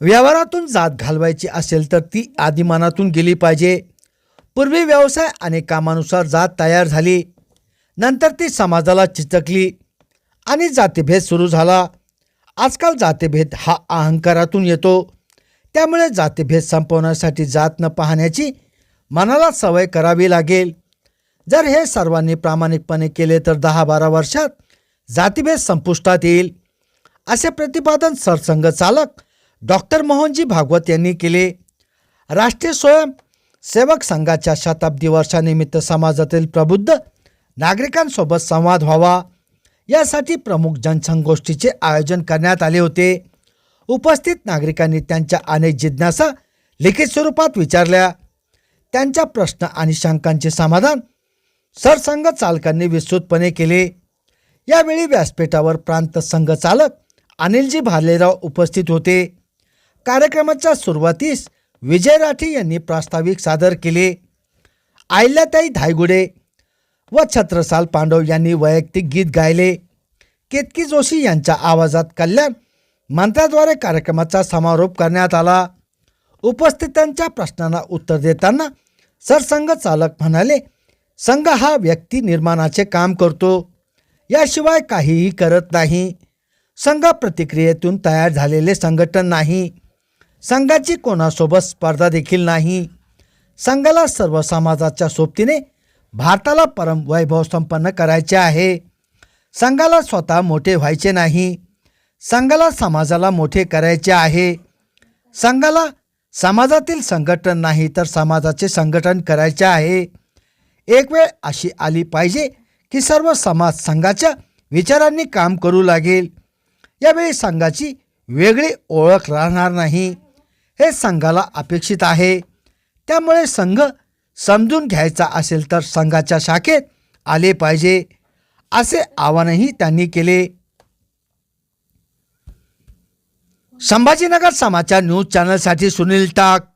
व्यवहारातून जात घालवायची असेल तर ती आदिमानातून गेली पाहिजे. पूर्वी व्यवसाय आणि कामानुसार जात तयार झाली. नंतर ती समाजाला चिचकली आणि जातीभेद सुरू झाला. आजकाल जातीभेद हा अहंकारातून येतो. त्यामुळे जातीभेद संपवण्यासाठी जात न पाहण्याची मनाला सवय करावी लागेल. जर हे सर्वांनी प्रामाणिकपणे केले तर दहा बारा वर्षात जातीभेद संपुष्टात येईल. असे प्रतिपादन सरसंघचालक चालक डॉक्टर मोहनजी भागवत यांनी केले. राष्ट्रीय स्वयंसेवक संघाच्या शताब्दी वर्षानिमित्त समाजातील प्रबुद्ध नागरिकांसोबत संवाद व्हावा. यासाठी प्रमुख जनसंगोष्ठीचे आयोजन करण्यात आले होते. उपस्थित नागरिकांनी त्यांच्या अनेक जिज्ञासा लिखित स्वरूपात विचारल्या. त्यांच्या प्रश्न आणि शंकांचे समाधान सरसंघ चालकांनी विस्तृतपणे केले. यावेळी व्यासपीठावर प्रांत संघ चालक अनिलजी भालेराव उपस्थित होते. कार्यक्रमाच्या सुरुवातीस विजय राठी यांनी प्रास्ताविक सादर केले. आयल्याताई धायगुडे व छत्रसाल पांडव यांनी वैयक्तिक गीत गायले. केतकी जोशी यांच्या आवाजात कल्याण मंत्राद्वारे कार्यक्रमाचा समारोप करण्यात आला. उपस्थितांच्या प्रश्नांना उत्तर देताना सरसंघ चालक म्हणाले संघ हा व्यक्ती निर्माणाचे काम करतो. याशिवाय काहीही करत नाही. संघ प्रतिक्रियेतून तयार झालेले संघटन नाही. संघाची कोणासोबत स्पर्धा देखील नाही. संघाला सर्व समाजाच्या सोबतीने भारताला परम वैभव संपन्न करायचे आहे. संघाला स्वतः मोठे व्हायचे नाही. संघाला समाजाला मोठे करायचे आहे. संघाला समाजातील संघटन नाही तर समाजाचे संघटन करायचे आहे. एक वेळ अशी आली पाहिजे की सर्व समाज संघाच्या विचारांनी काम करू लागेल. यावेळी संघाची वेगळी ओळख राहणार नाही. हे संघाला अपेक्षित आहे. त्यामुळे संघ समजून घ्यायचा असेल तर संघाच्या शाखेत आले पाहिजे असे आवाहनही त्यांनी केले. संभाजीनगर समाचार न्यूज चॅनलसाठी सुनील टाक.